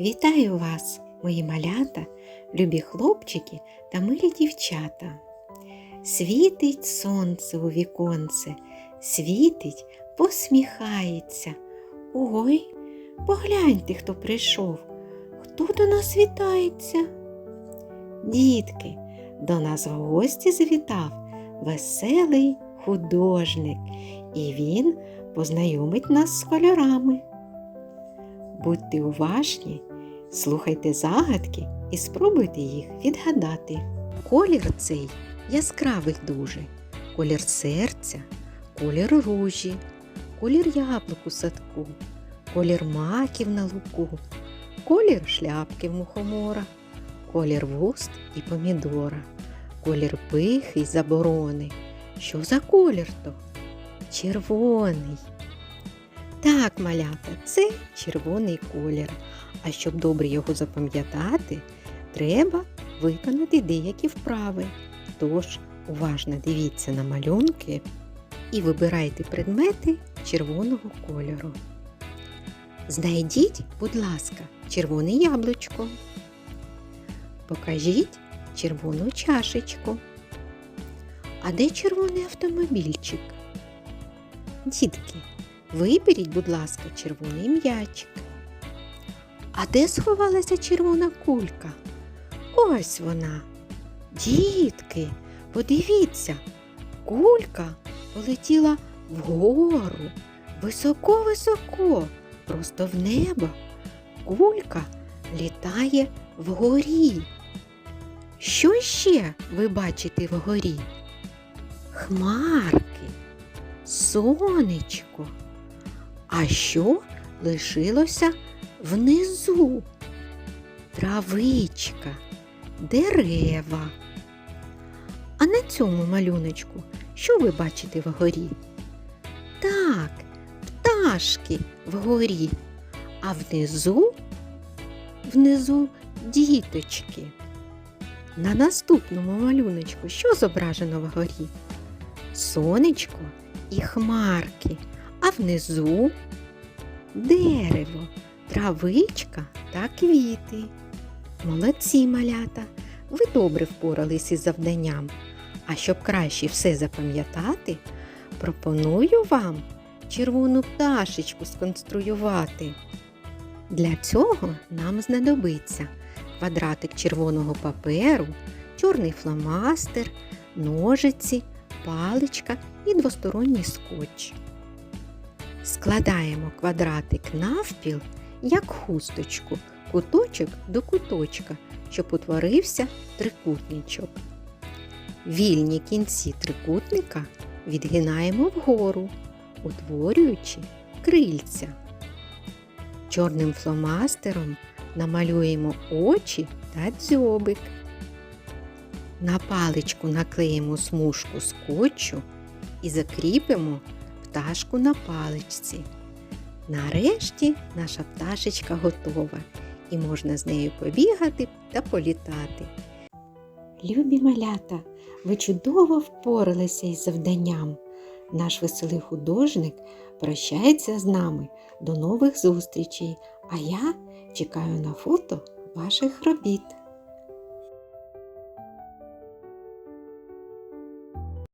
Вітаю вас, мої малята, любі хлопчики та милі дівчата. Світить сонце у віконце, світить, посміхається. Ой, погляньте, хто прийшов, хто до нас вітається. Дітки, до нас в гості завітав веселий художник, і він познайомить нас з кольорами. Будьте уважні, слухайте загадки і спробуйте їх відгадати. Колір цей яскравий дуже, колір серця, колір ружі, колір яблук у садку, колір маків на луку, колір шляпки в мухомора, колір вуст і помідора, колір пихи й заборони. Що за колір то? Червоний. Так, малята, це червоний колір. А щоб добре його запам'ятати, треба виконати деякі вправи. Тож уважно дивіться на малюнки і вибирайте предмети червоного кольору. Знайдіть, будь ласка, червоне яблучко. Покажіть червону чашечку. А де червоний автомобільчик? Дітки, Виберіть, будь ласка, червоний м'ячик. А де сховалася червона кулька? Ось вона. Дітки, подивіться, кулька полетіла вгору, високо-високо, просто в небо. Кулька літає вгорі. Що ще ви бачите вгорі? Хмарки, сонечко. А що лишилося внизу? Травичка, дерева. А на цьому малюночку що ви бачите вгорі? Так, пташки вгорі, а внизу, внизу діточки. На наступному малюночку що зображено вгорі? Сонечко і хмарки а внизу дерево, травичка та квіти. Молодці малята, ви добре впорались із завданням. А щоб краще все запам'ятати, пропоную вам червону пташечку сконструювати. Для цього нам знадобиться квадратик червоного паперу, чорний фломастер, ножиці, паличка і двосторонній скотч. Складаємо квадратик навпіл, як хусточку, куточок до куточка, щоб утворився трикутничок. Вільні кінці трикутника відгинаємо вгору, утворюючи крильця. Чорним фломастером намалюємо очі та дзьобик. На паличку наклеїмо смужку скотчу і закріпимо пташку на паличці. Нарешті наша пташечка готова і можна з нею побігати та політати. Любі малята, ви чудово впоралися із завданням. Наш веселий художник прощається з нами. До нових зустрічей, а я чекаю на фото ваших робіт.